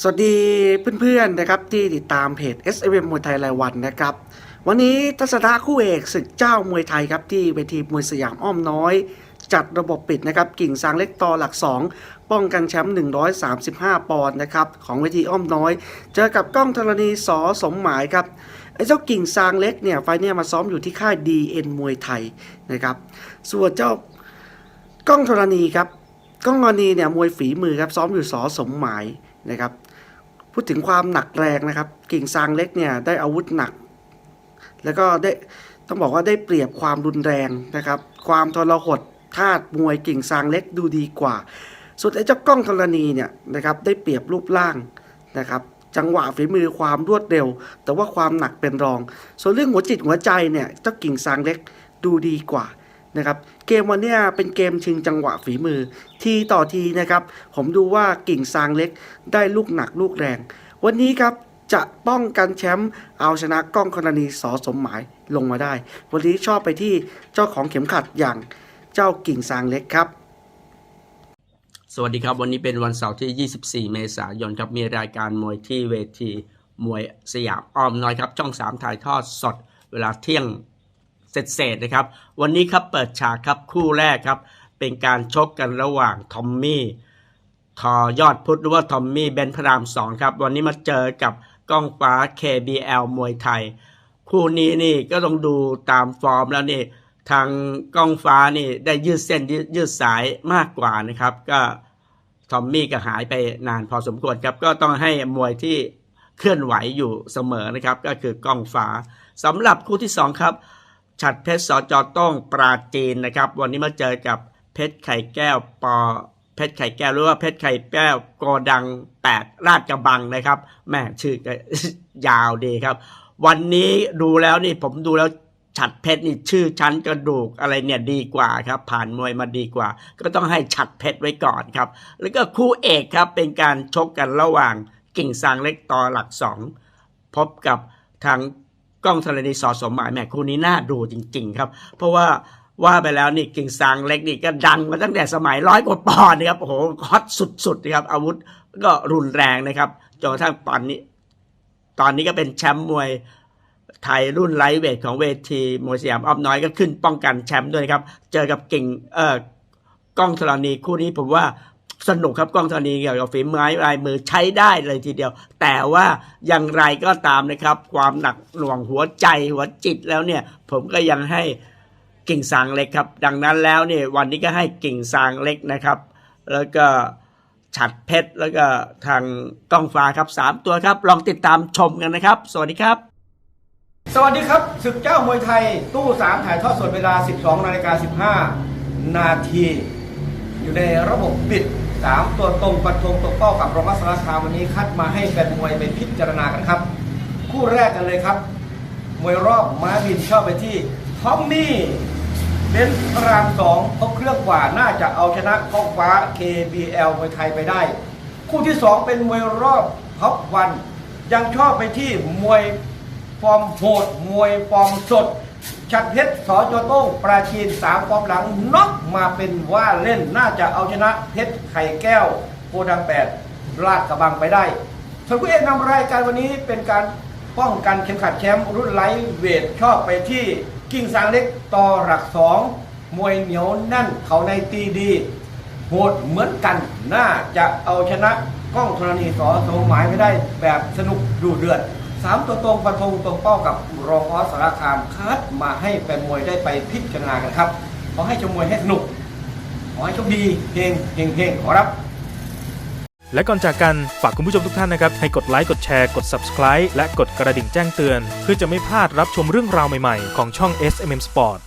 สวัสดีเพื่อนๆนะครับที่ติดตามเพจ s m m มวยไทยรายวันนะครับ วันนี้ทัศนะคู่เอกศึกเจ้ามวยไทยครับที่เวทีมวยสยามอ้อมน้อย จัดระบบปิดนะครับกิ่งซางเล็กต่อหลัก 2 ป้องกันแชมป์ 135 ปอนด์นะครับของเวทีอ้อมน้อย เจอกับก้องธรณีสอสมหมายครับไอ้เจ้ากิ่งซางเล็กเนี่ยไฟเนี่ยมาซ้อมอยู่ที่ค่าย DN มวยไทยนะครับส่วนเจ้าก้องธรณีครับก้องธรณีเนี่ยมวยฝีมือครับซ้อมอยู่สอสมหมายนะครับ พูดถึงความหนักแรงนะครับ กิ่งซางเล็กเนี่ยได้อาวุธหนัก แล้วก็ได้ต้องบอกว่าได้เปรียบความรุนแรงนะครับ ความทรหดธาตุมวยกิ่งซางเล็กดูดีกว่า ส่วนไอ้เจ้าก้องธรณีเนี่ยนะครับได้เปรียบรูปร่างนะครับ จังหวะฝีมือความรวดเร็ว แต่ว่าความหนักเป็นรอง ส่วนเรื่องหัวจิตหัวใจเนี่ยเจ้ากิ่งซางเล็กดูดีกว่า นะครับเกมวันนี้เป็นเกมชิงจังหวะฝีมือ ทีต่อทีนะครับ ผมดูว่ากิ่งซางเล็กได้ลูกหนักลูกแรง วันนี้ครับจะป้องกันแชมป์เอาชนะก้องกรณีสอสมหมายลงมาได้ วันนี้ชอบไปที่เจ้าของเข็มขัดอย่างเจ้ากิ่งซางเล็กครับ สวัสดีครับ วันนี้เป็นวันเสาร์ที่ 24 เมษายนครับมีรายการมวยที่เวทีมวยสยามอ้อมน้อยครับ ช่อง 3 ถ่ายทอดสดเวลาเที่ยง เสร็จๆนะครับ วันนี้ครับเปิดฉากครับคู่แรกครับ เป็นการชกกันระหว่างทอมมี่ทอยอดพุทธหรือว่าทอมมี่เบนพระรามสองครับ วันนี้มาเจอกับก้องฟ้า KBL มวยไทย คู่นี้นี่ก็ต้องดูตามฟอร์มแล้วนี่ทางก้องฟ้านี่ได้ยืดเส้นยืดยืดสายมากกว่านะครับ ก็ทอมมี่ก็หายไปนานพอสมควรครับ ก็ต้องให้มวยที่เคลื่อนไหวอยู่เสมอนะครับ ก็คือก้องฟ้าสำหรับคู่ที่สองครับ ฉัดเพชรสจต้องปราจีนนะครับ วันนี้มาเจอกับเพชรไข่แก้วปอเพชรไข่แก้วหรือว่าเพชรไข่แก้วโกดังแปดราชกระบังนะครับแม่ชื่อยาวดีครับ วันนี้ดูแล้วนี่ผมดูแล้วฉัดเพชรนี่ชื่อชั้นกระดูกอะไรเนี่ยดีกว่าครับ ผ่านมวยมาดีกว่า ก็ต้องให้ฉัดเพชรไว้ก่อนครับ แล้วก็คู่เอกครับเป็นการชกกันระหว่างกิ่งซางเล็กต่อหลักสองพบกับทาง กล้องธรณีสอสมหมายแหมคู่นี้น่าดูจริง ๆ ครับ เพราะว่าว่าไปแล้วนี่กิ่งซางเล็กนี่ก็ดังมาตั้งแต่สมัยร้อยกว่าปอนด์นะครับโอ้โหฮอตสุดๆนะครับอาวุธก็รุนแรงนะครับจนกระทั่งตอนนี้ ตอนนี้ก็เป็นแชมป์มวยไทยรุ่นไลท์เวทของเวทีมวยสยามออมน้อยก็ขึ้นป้องกันแชมป์ด้วยนะครับ เจอกับกิ่งเอ่อกล้องธรณีคู่นี้ผมว่า สนุกครับกล้องธรณีเกี่ยวกับฝีมือลายมือใช้ได้เลยทีเดียว แต่ว่าอย่างไรก็ตามนะครับ ความหนักหน่วงหัวใจหัวจิตแล้วเนี่ย ผมก็ยังให้กิ่งซางเล็กครับ ดังนั้นแล้วเนี่ยวันนี้ก็ให้กิ่งซางเล็กนะครับ แล้วก็ฉัดเพชรแล้วก็ทางกล้องฟ้าครับสามตัวครับ ลองติดตามชมกันนะครับ สวัสดีครับ สวัสดีครับศึกเจ้ามวยไทยตู้ 3 ถ่ายทอดสดเวลา 12นาฬิกา15 นาที อยู่ในระบบปิด 3 ตัวตรงปันธงตกเป้ากับรมัสราคาวันนี้คัดมาให้แฟนมวยไปพิจารณากันครับ คู่แรกกันเลยครับ มวยรอบม้าบินชอบไปที่ทอมมี่เบนซ์รามสองเขาเครื่องกว่าน่าจะเอาชนะก้องฟ้า KBL มวยไทยไปได้ คู่ที่ 2 เป็นมวยรอบท็อปวัน ยังชอบไปที่มวยฟอร์มโหดมวยฟอร์มสด ชัดเพชรสอจโต้งปราชีนสามฟอร์มหลังน็อกมาเป็นว่าเล่นน่าจะเอาชนะเพชรไข่แก้วโพดังแปดลาดกระบังไปได้ส่วนคู่เอกนำรายการวันนี้เป็นการป้องกันเข็มขัดแชมป์รุ่นไลท์เวทชอบไปที่กิ่งซางเล็กต่อหลักสองมวยเหนียวแนั่นเขาในตีดี โหดเหมือนกันน่าจะเอาชนะกล้องธรณีสอสมหมายไม่ได้แบบสนุกดูเดือด สามตัวตรงฟันธงตรงเป้ากับรองออสสารคามคัดมาให้แฟนมวยได้ไปพิจารณากันครับ ขอให้ชมมวยให้สนุก ขอให้โชคดีเฮงเฮงเฮงขอรับและก่อนจากกัน ฝากคุณผู้ชมทุกท่านนะครับ ให้กดไลค์ กดแชร์ กด Subscribe และกดกระดิ่งแจ้งเตือน เพื่อจะไม่พลาดรับชมเรื่องราวใหม่ ๆ ของช่อง SMM Sport